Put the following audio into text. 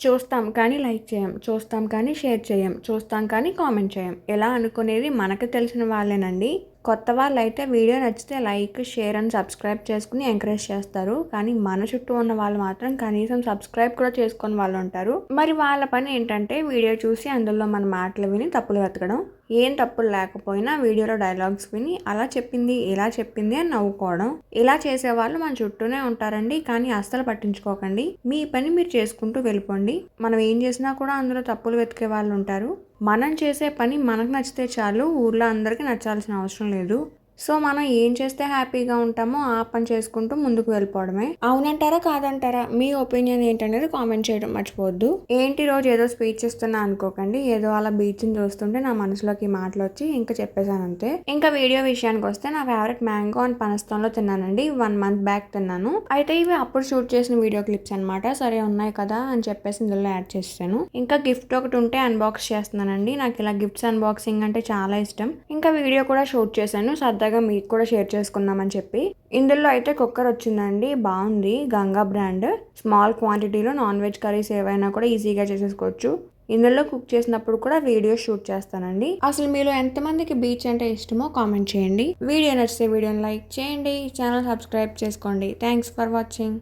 చూస్తాం కానీ లైక్ చేయం చూస్తాం కానీ షేర్ చేయం చూస్తాం కానీ కామెంట్ చేయం. ఎలా అనుకునేది మనకు తెలిసిన వాళ్ళేనండి. కొత్త వాళ్ళు అయితే వీడియో నచ్చితే లైక్ షేర్ అండ్ సబ్స్క్రైబ్ చేసుకుని ఎంకరేజ్ చేస్తారు. కానీ మన చుట్టూ ఉన్న వాళ్ళు మాత్రం కనీసం సబ్స్క్రైబ్ కూడా చేసుకుని వాళ్ళు ఉంటారు. మరి వాళ్ళ పని ఏంటంటే వీడియో చూసి అందులో మన మాటలు విని తప్పులు వెతకడం. ఏం తప్పులు లేకపోయినా వీడియోలో డైలాగ్స్ విని అలా చెప్పింది ఇలా చెప్పింది అని నవ్వుకోవడం. ఇలా చేసేవాళ్ళు మన చుట్టూనే ఉంటారండి. కానీ అస్సలు పట్టించుకోకండి. మీ పని మీరు చేసుకుంటూ వెళ్ళిపోండి. మనం ఏం చేసినా కూడా అందులో తప్పులు వెతికే వాళ్ళు ఉంటారు. మనం చేసే పని మనకు నచ్చితే చాలు ఊర్లో అందరికీ నచ్చాల్సిన అవసరం లేదు. సో మనం ఏం చేస్తే హ్యాపీగా ఉంటామో ఆ పని చేసుకుంటూ ముందుకు వెళ్ళిపోవడమే. అవునంటారా? కాదంటారా? మీ ఒపీనియన్ ఏంటనేది కామెంట్ చేయడం మర్చిపోవద్దు. ఏంటి రోజు ఏదో స్పీచ్ ఇస్తున్నా అనుకోకండి. ఏదో అలా బీచ్ని చూస్తుంటే నా మనసులోకి మాటలు వచ్చి ఇంకా చెప్పేశాను అంతే. ఇంకా వీడియో విషయానికి వస్తే నా ఫేవరెట్ మ్యాంగో అండ్ పనస్తంలో తిన్నానండి. వన్ మంత్ బ్యాక్ తిన్నాను. అయితే ఇవి అప్పుడు షూట్ చేసిన వీడియో క్లిప్స్ అనమాట సరే ఉన్నాయి కదా అని చెప్పేసి ఇందులో యాడ్ చేస్తాను ఇంకా గిఫ్ట్ ఒకటి ఉంటే అన్బాక్స్ చేస్తున్నానండి. నాకు ఇలా గిఫ్ట్స్ అన్బాక్సింగ్ అంటే చాలా ఇష్టం. ఇంకా వీడియో కూడా షూట్ చేశాను. సర్దా సరదాగా మీకు కూడా షేర్ చేసుకుందామని చెప్పి. ఇందులో అయితే కుక్కర్ వచ్చిందండి. బాగుంది. గంగా బ్రాండ్. స్మాల్ క్వాంటిటీలో నాన్ వెజ్ కర్రీస్ ఏవైనా కూడా ఈజీగా చేసేసుకోవచ్చు. ఇందులో కుక్ చేసినప్పుడు కూడా వీడియో షూట్ చేస్తానండి. అసలు మీలో ఎంతమందికి బీచ్ అంటే ఇష్టమో కామెంట్ చేయండి. వీడియో నచ్చితే వీడియోని లైక్ చేయండి. ఛానల్ సబ్స్క్రైబ్ చేసుకోండి. Thanks for watching.